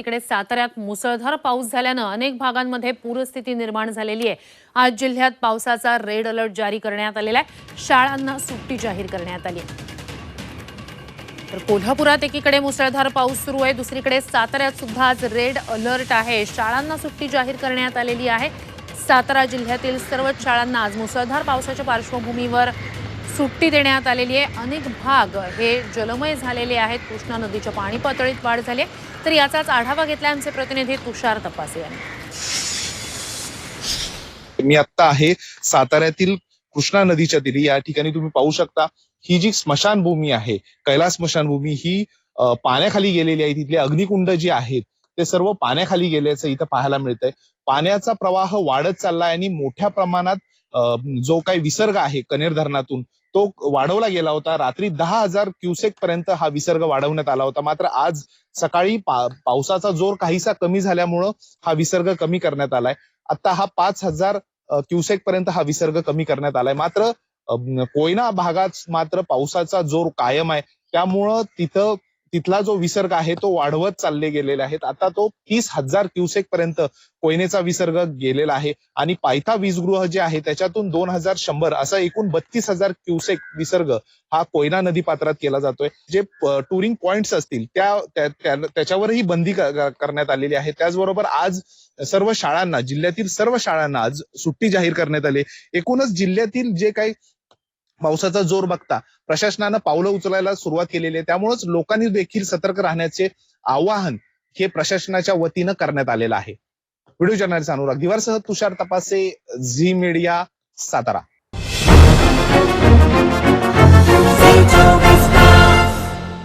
तिकडे साताऱ्यात मुसळधार पाऊस झाल्यानं अनेक भागांमध्ये पूरस्थिती निर्माण झालेली आहे. आज जिल्ह्यात पावसाचा रेड अलर्ट जारी करण्यात आलेला आहे. शाळांना सुट्टी जाहीर करण्यात आली आहे. तर कोल्हापुरात एकीकडे मुसळधार पाऊस सुरू आहे. दुसरीकडे साताऱ्यात सुद्धा आज रेड अलर्ट आहे. शाळांना सुट्टी जाहीर करण्यात आलेली आहे. सातारा जिल्ह्यातील सर्वच शाळांना आज मुसळधार पावसाच्या पार्श्वभूमीवर सुट्टी देण्यात आलेली आहे. अनेक भाग हे जलमय झालेले आहेत. कृष्णा नदीच्या पाणी पातळीत वाढ झाली आहे. तर याचाच आढावा घेतला आमचे प्रतिनिधी तुषार तपासे यांनी. मी आत्ता आहे साताऱ्यातील कृष्णा नदीच्या दिली. या ठिकाणी तुम्ही पाहू शकता ही जी स्मशानभूमी आहे कैलास स्मशानभूमी ही पाण्याखाली गेलेली आहे. तिथले अग्निकुंड जे आहेत ते सर्व पाण्याखाली गेल्याचं इथं पाहायला मिळतंय. पाण्याचा प्रवाह वाढत चाललाय आणि मोठ्या प्रमाणात जो काही विसर्ग आहे कनेर धरणातून तो वाढवला गेला होता. रात्री दहा हजार क्युसेक पर्यंत हा विसर्ग वाढवण्यात आला होता. मात्र आज सकाळी पा- पावसाचा जोर काहीसा कमी झाल्यामुळं हा विसर्ग कमी करण्यात आलाय. आता हा पाच हजार क्युसेक पर्यंत हा विसर्ग कमी करण्यात आलाय. मात्र कोयना भागात मात्र पावसाचा जोर कायम आहे. त्यामुळं तिथं तिथला जो विसर्ग आहे तो वाढवत चालले गेलेले आहेत. आता तो तीस हजार क्युसेक पर्यंत कोयनेचा विसर्ग गेलेला आहे. आणि पायथा वीजगृह जे आहे त्याच्यातून दोन हजार शंभर असा एकूण बत्तीस हजार क्युसेक विसर्ग हा कोयना नदी पात्रात केला जातोय. जे टुरिंग पॉइंट्स असतील त्या त्याच्यावरही बंदी करण्यात आलेली आहे. त्याचबरोबर आज सर्व शाळांना जिल्ह्यातील सर्व शाळांना आज सुट्टी जाहीर करण्यात आली एकूणच जिल्ह्यातील जे काही पावसाचा जोर बघता प्रशासनानं पावलं उचलायला सुरुवात केलेली आहे. त्यामुळेच लोकांनी देखील सतर्क राहण्याचे आवाहन हे प्रशासनाच्या वतीनं करण्यात आलेलं आहे. व्हिडिओ जर्नलिस्ट अनुराग दिवारसह तुषार तपासे झी मीडिया सातारा.